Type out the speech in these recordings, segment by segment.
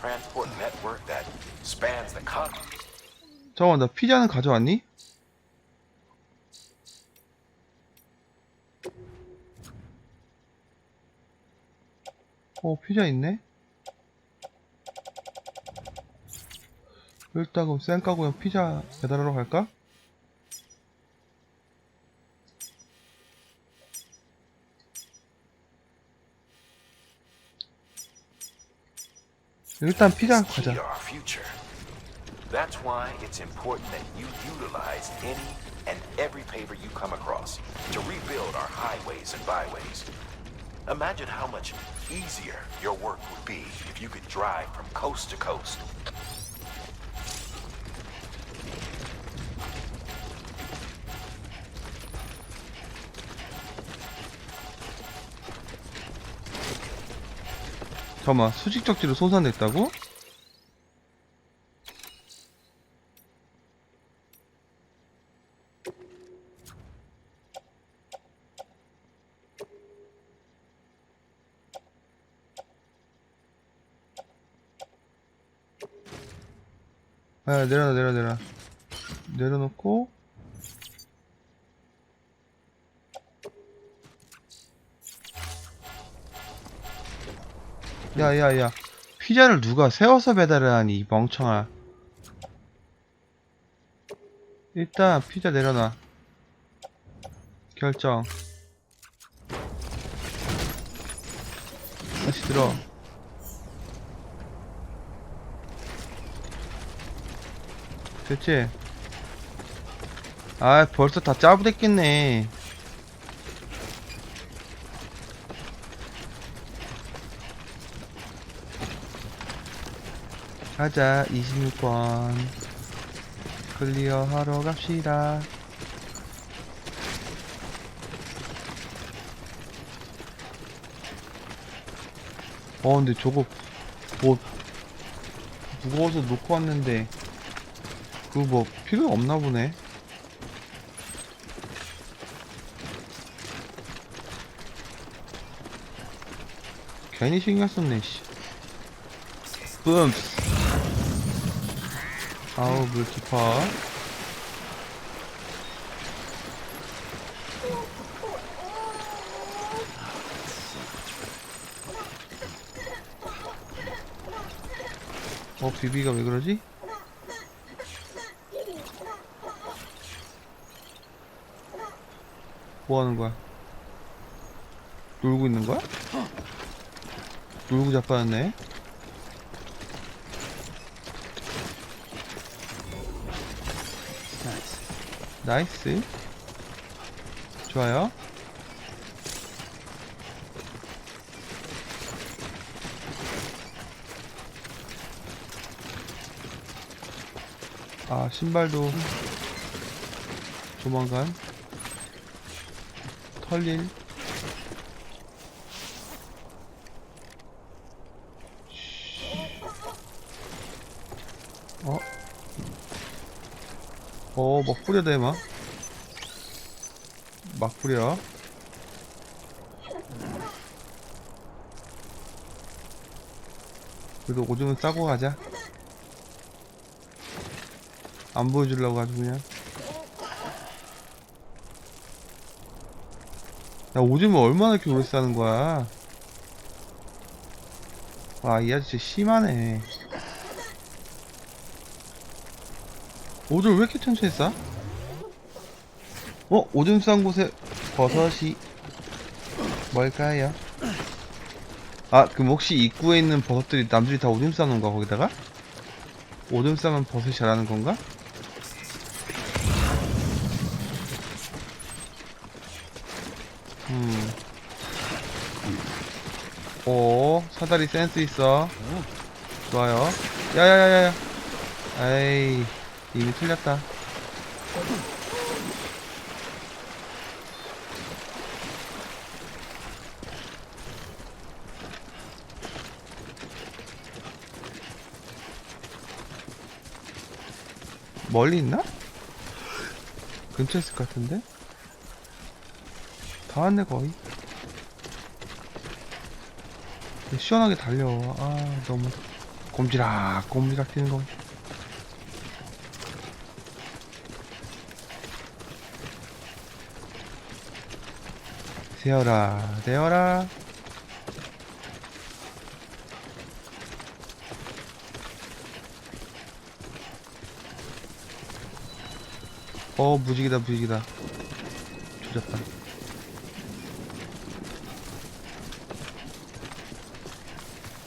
transport network that spans the continent. 잠깐만 나 피자는 가져왔니? 어 피자 있네? 일단 그럼 쌩까고 피자 배달하러 갈까? 일단 피자 It's key 가자 to our future. That's why it's important that you utilize any and every paver you come across to rebuild our highways and byways. Imagine how much easier your work would be if you could drive from coast to coast. 잠깐만 수직적지로 손상됐다고? 아 내려놔 내려 내려 내려놓고 야야야. 피자를 누가 세워서 배달을 하니 이 멍청아. 일단 피자 내려놔. 결정. 다시 들어. 됐지? 아 벌써 다 짜부됐겠네 가자 26번. 클리어 하러 갑시다. 어 근데 저거 뭐 무거워서 놓고 왔는데 그거 뭐 필요 없나 보네. 괜히 신경 썼네 씨. 뿜. 아우 물 깊어 어 비비가 왜 그러지? 뭐 하는 거야? 놀고 있는 거야? 놀고 자빠졌네 나이스. 좋아요. 아 신발도 조만간 털릴 어, 막 뿌려, 대마. 막 뿌려. 그래도 오줌은 싸고 가자. 안 보여주려고 아주 그냥. 야, 오줌을 얼마나 이렇게 오래 싸는 거야? 와, 이 아저씨 심하네. 오줌 왜 이렇게 천천히 싸? 어? 오줌 싼 곳에 버섯이 뭘까요? 아 그럼 혹시 입구에 있는 버섯들이 남들이 다 오줌 싸는 거야 거기다가? 오줌 싸면 버섯이 자라는 건가? 음. 오 사다리 센스 있어 좋아요 야야야야야 에이 이미 틀렸다. 멀리 있나? 근처에 있을 것 같은데? 다 왔네 거의 시원하게 달려. 아, 너무 꼼지락, 꼼지락 뛰는 거. 세어라, 세어라. 어, 무지개다, 무지개다. 조졌다.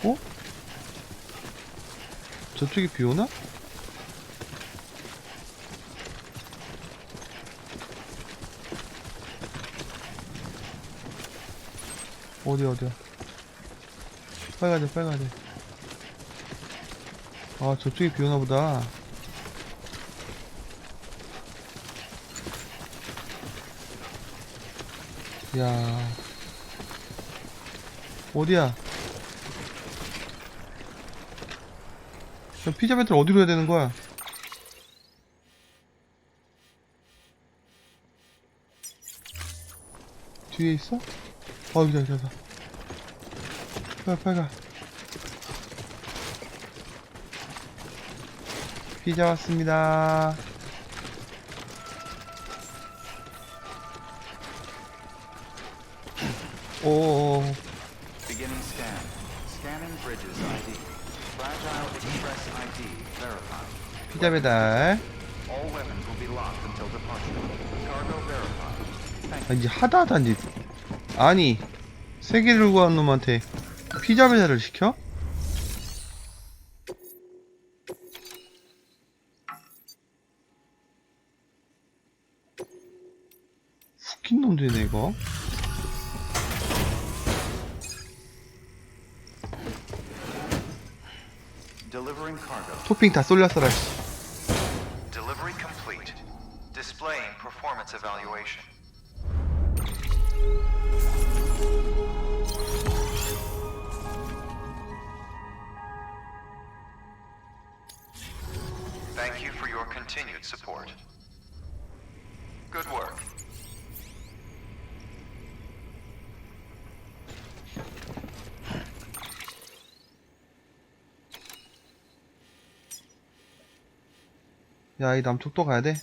어? 저쪽에 비 오나? 어디 어디야? 빨리 가자 빨리 가자 아 저쪽에 비 오나 보다 야 어디야? 저 피자 배틀 어디로 해야 되는 거야? 뒤에 있어? 어, 여기다, 여기다. 빨리, 빨리 가. 피자 왔습니다. 오, Beginning scan. Scanning bridges ID. Fragile Express ID verified. 피자 배달. All weapons will be locked until departure. Cargo verified. Thank 아, 이제 하다 하다 이제. 아니, 세 개 들고 간 놈한테 피자 배달을 시켜? 웃긴 놈들이네, 이거. you. Delivering cargo. 토핑 다 쏠렸어라, 씨. Delivery complete. Displaying performance evaluation. Your continued support. Good work. 야, 이 남쪽 또 가야 돼?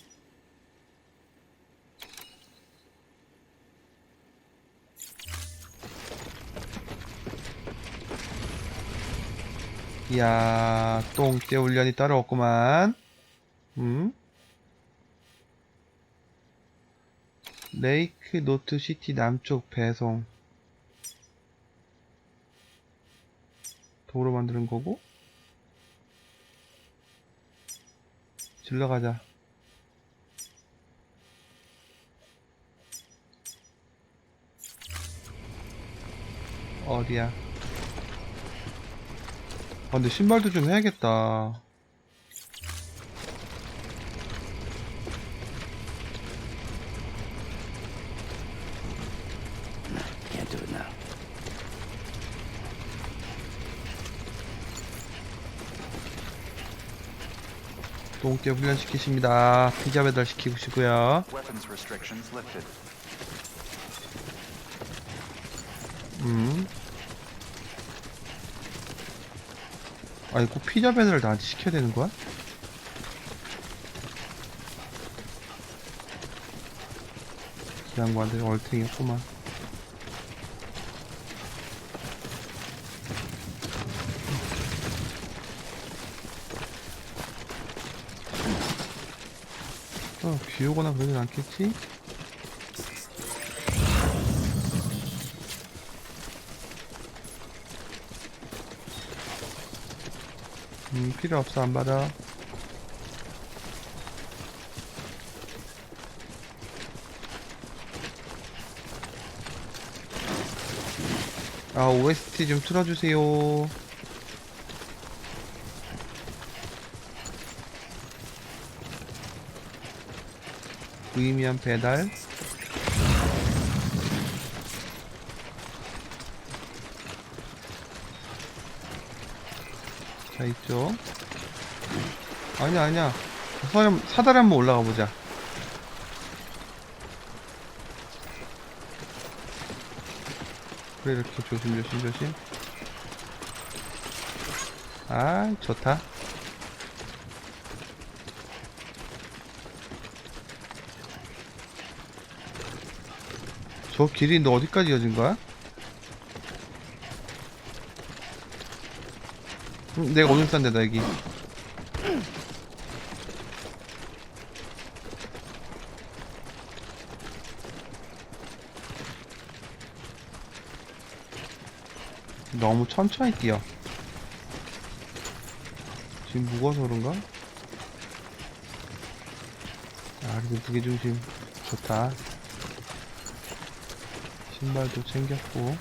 이야, 똥개 훈련이 따로 없구만. 음? 레이크 노트 시티 남쪽 배송. 도로 만드는 거고. 질러 가자. 어디야? 아, 근데 신발도 좀 해야겠다. 똥개 훈련시키십니다. 피자 배달 시키시고요. Weapons restrictions lifted. 음. 아니, 꼭 피자 배달을 나한테 시켜야 되는 거야? 이 양반들 얼탱이었구만. 어, 비 오거나 그러진 않겠지? 음, 필요 없어, 안 받아. 아, OST 좀 틀어주세요. 무의미한 배달. 자, 있죠. 아니야, 아니야. 사다리, 사다리 한번 올라가 보자. 그래, 이렇게 조심, 조심, 조심. 아, 좋다. 저 길이 너 어디까지 이어진 거야? 응, 내가 오줌 싼 데다, 여기. 너무 천천히 뛰어. 지금 무거워서 그런가? 아, 그래도 무게중심 좋다. 신발도 챙겼고.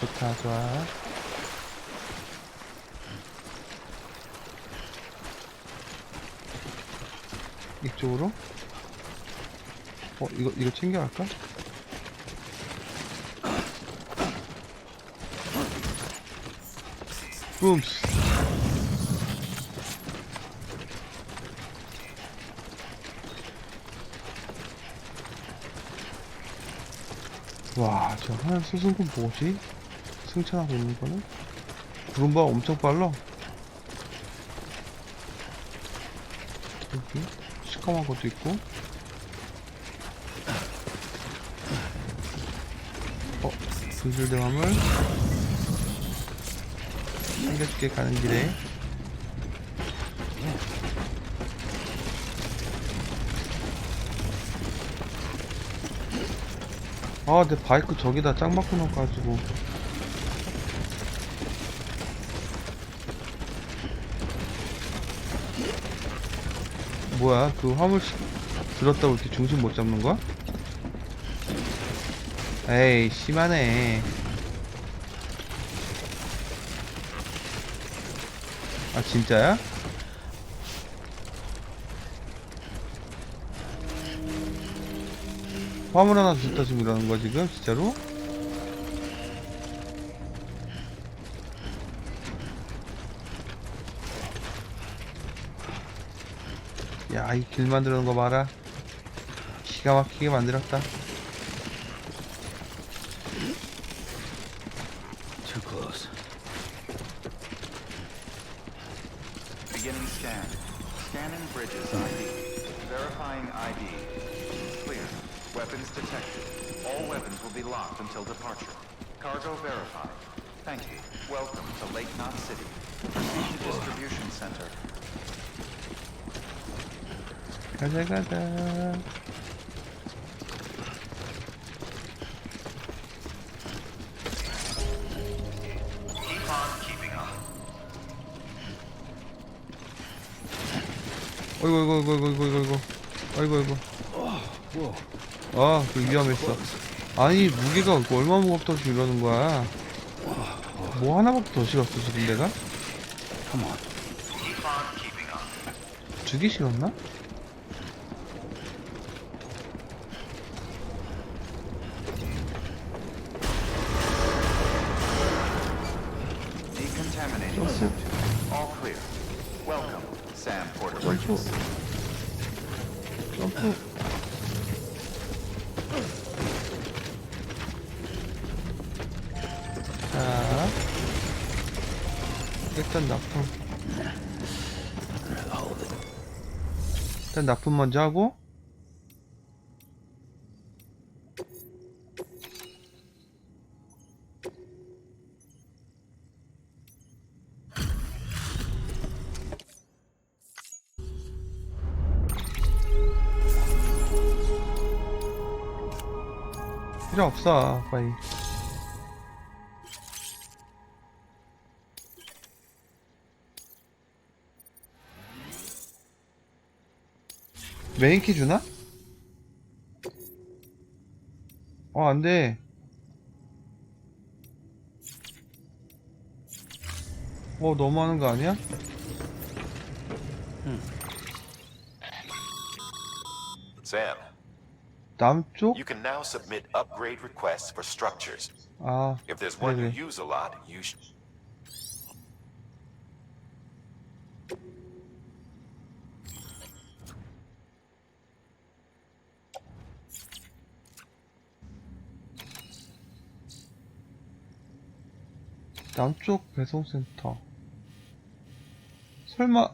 좋다, 좋아. 이쪽으로? 어, 이거, 이거 챙겨갈까? 붐스. 와, 저 하얀 수승군 뭐지? 승천하고 있는 거는? 구름바 엄청 빨라. 여기 시커먼 것도 있고. 어, 분실대 화물. 챙겨줄게 가는 길에. 아, 내 바이크 저기다 짱 박혀 놓아가지고. 뭐야, 그 화물 시- 들었다고 이렇게 중심 못 잡는 거야? 에이, 심하네. 아, 진짜야? 화물 하나 줬다 지금 이러는 거야, 지금? 진짜로? 야, 이 길 만들어 놓은 거 봐라. 기가 막히게 만들었다. Too close. Beginning scan. Scanning bridges ID. Verifying ID. Clear. Weapons detected. All weapons will be locked until departure. Cargo verified. Thank you. Welcome to Lake Knot City. Proceed to distribution center. 가자, 가자. Keep on keeping on. 어이구, 어이구, 어이구, 어이구, 어이구, 어이구. 어이구, 어이구. 아, 그 위험했어. 아니, 무게가 얼마 무겁다고 이러는 거야. 뭐 하나밖에 더 실었어, 지금 내가? 두 개. All clear. Welcome, Sam Porter 일단 납품 먼저 하고. 필요 없어, 거의. 메인키 주나? 어, 안 돼. 어, 너무 하는 거 아니야? Sam, 남쪽? you can now submit upgrade requests for structures. 아, If there's one you 그래. use a lot, you sh- 남쪽 배송센터. 설마,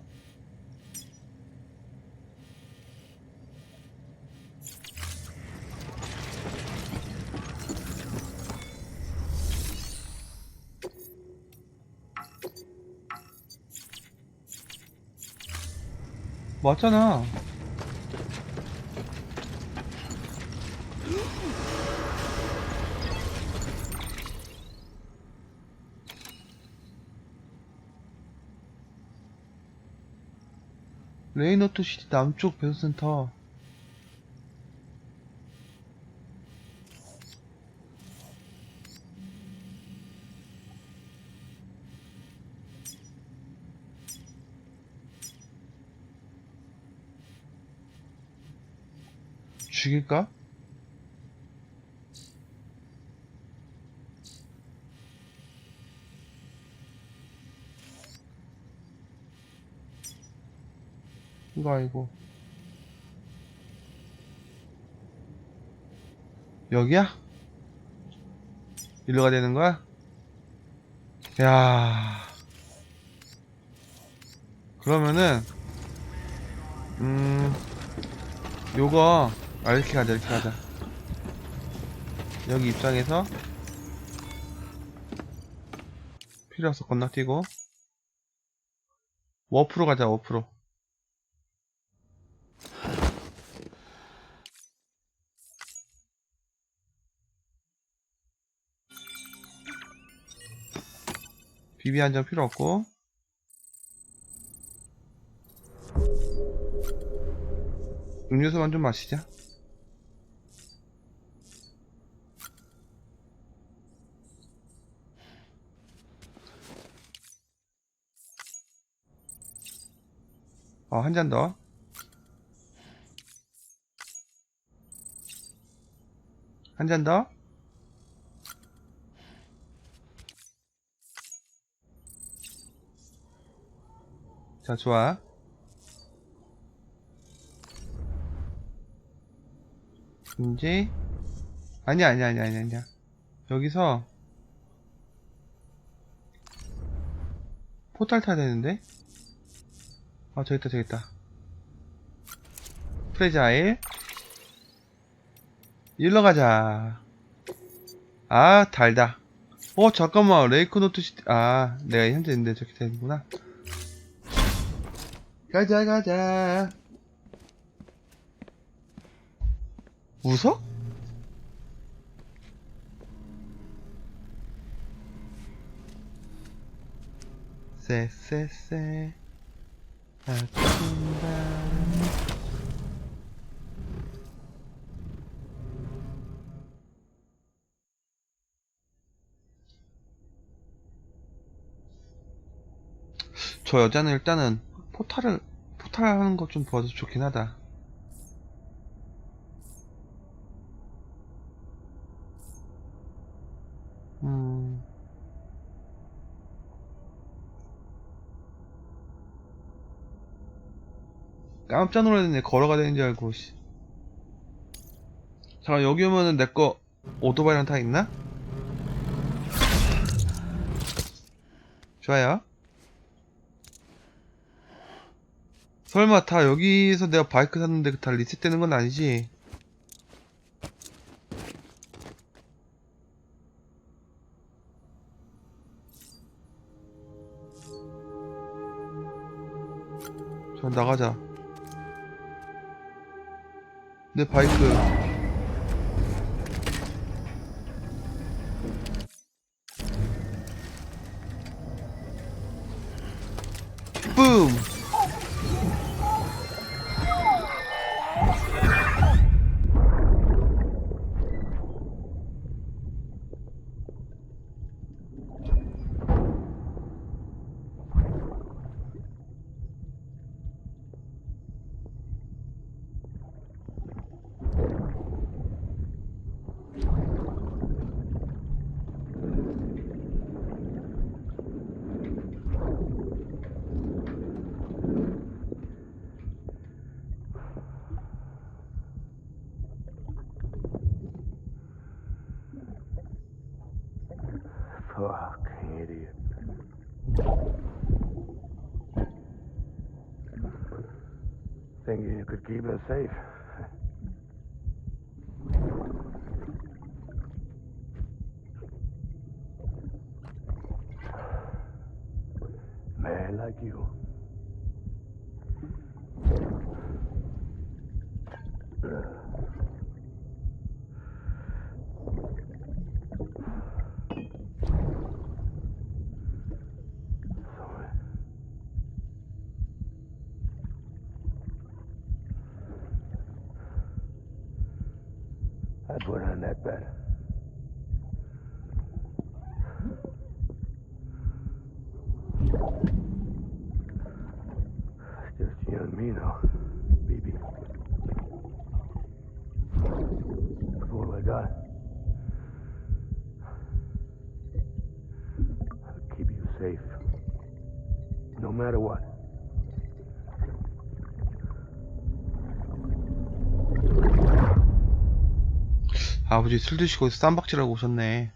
맞잖아. 레이노트 시티 남쪽 배송센터. 죽일까? 이거 아니고. 여기야? 일로 가야 되는 거야? 야. 그러면은 음 요거 아 이렇게 가자 이렇게 가자. 여기 입장에서 필요 없어. 건너뛰고. 워프로 가자 워프로 비비 한장 필요 없고 음료수만 좀 마시자 어, 한 잔 더. 한 잔 더. 자, 좋아. 이제, 아니야, 아니야, 아니야, 아니야, 아니야. 여기서, 포탈 타야 되는데? 아, 저기 있다, 저기 있다. 프레자일. 일로 가자. 아, 달다. 어, 잠깐만. 레이크 노트 시티, 아, 내가 현재 있는데 저렇게 되는구나. 가자, 가자. 웃어? 쎄쎄쎄 아침다 저 여자는 일단은 포탈을 포탈 하는 거좀 보아도 좋긴 하다 음 깜짝 놀랐네 걸어가 되는 줄 알고 씨. 잠깐 여기 오면은 내 거 오토바이랑 타 있나? 좋아요 설마 다 여기서 내가 바이크 샀는데 다 리셋되는 건 아니지? 자 나가자 내 바이크 thinking you could keep us safe. Man like you. Sorry. I put on that bet. 아버지 술 드시고 쌈박질하고 오셨네.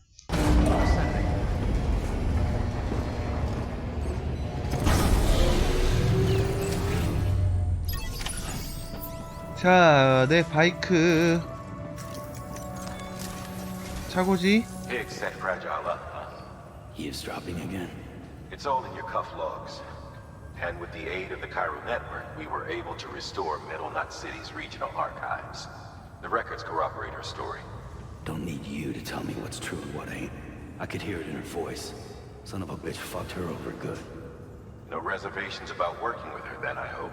자, 내 바이크. 차고지? Higgs set Fragile up? Eavesdropping again. It's all in your cuff logs. And with the aid of the Cairo network, we were able to restore Middle Knot City's regional archives. The records corroborate her story. Don't need you to tell me what's true and what ain't. I could hear it in her voice. Son of a bitch fucked her over good. No reservations about working with her then, I hope.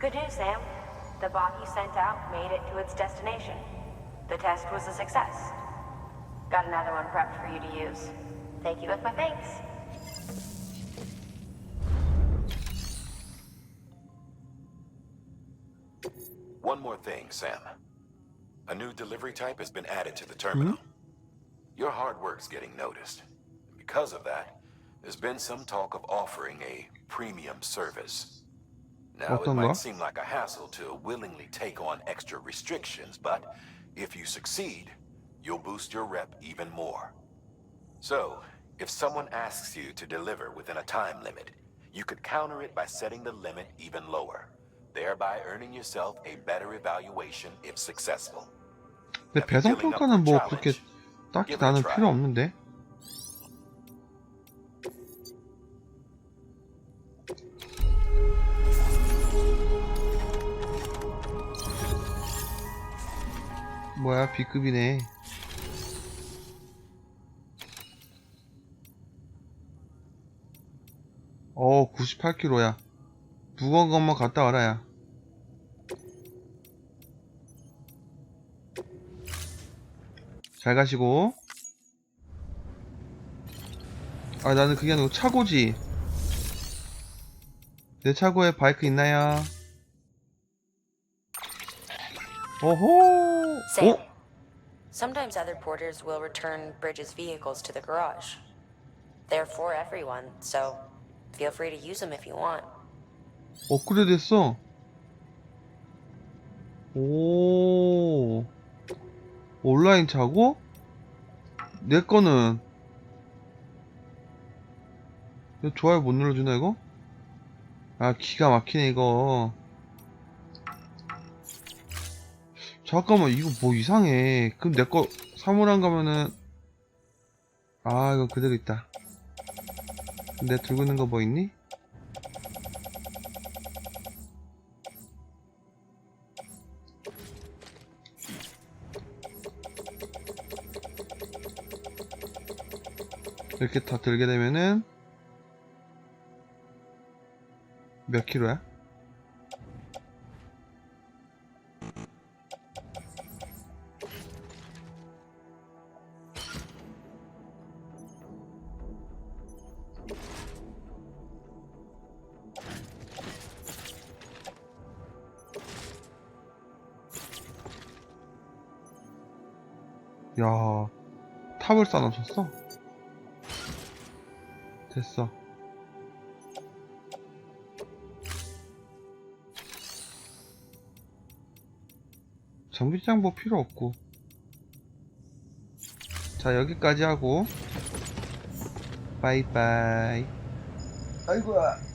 Good news, Sam. The bot you sent out made it to its destination. The test was a success. Got another one prepped for you to use. Thank you with my thanks. One more thing, Sam. A new delivery type has been added to the terminal. Mm -hmm. Your hard work's getting noticed. Because of that, there's been some talk of offering a premium service. Now, it might seem like a hassle to willingly take on extra restrictions, but if you succeed, you'll boost your rep even more. So, if someone asks you to deliver within a time limit, you could counter it by setting the limit even lower, thereby earning yourself a better evaluation if successful. 근데 배송 평가는 뭐 그렇게 딱히 나는 필요 없는데. 뭐야 B급이네. 어 98kg야. 무거운 것만 갔다 와라 야. 잘 가시고. 아, 나는 그게 아니고 차고지. 내 차고에 바이크 있나요? 오호! Sam. 오! Sometimes other porters will return Bridges' vehicles to the garage. They're for everyone, so feel free to use them if you want. 업그레이드 됐어. 오. 온라인 차고? 내 거는. 좋아요 못 눌러주나, 이거? 아, 기가 막히네, 이거. 잠깐만, 이거 뭐 이상해. 그럼 내 거 사물함 가면은. 아, 이거 그대로 있다. 내 들고 있는 거 뭐 있니? 이렇게 다 들게 되면은 몇 킬로야? 야, 탑을 쌓아놓으셨어? 됐어. 전기장 뭐 필요 없고. 자, 여기까지 하고. 바이바이. 아이고야.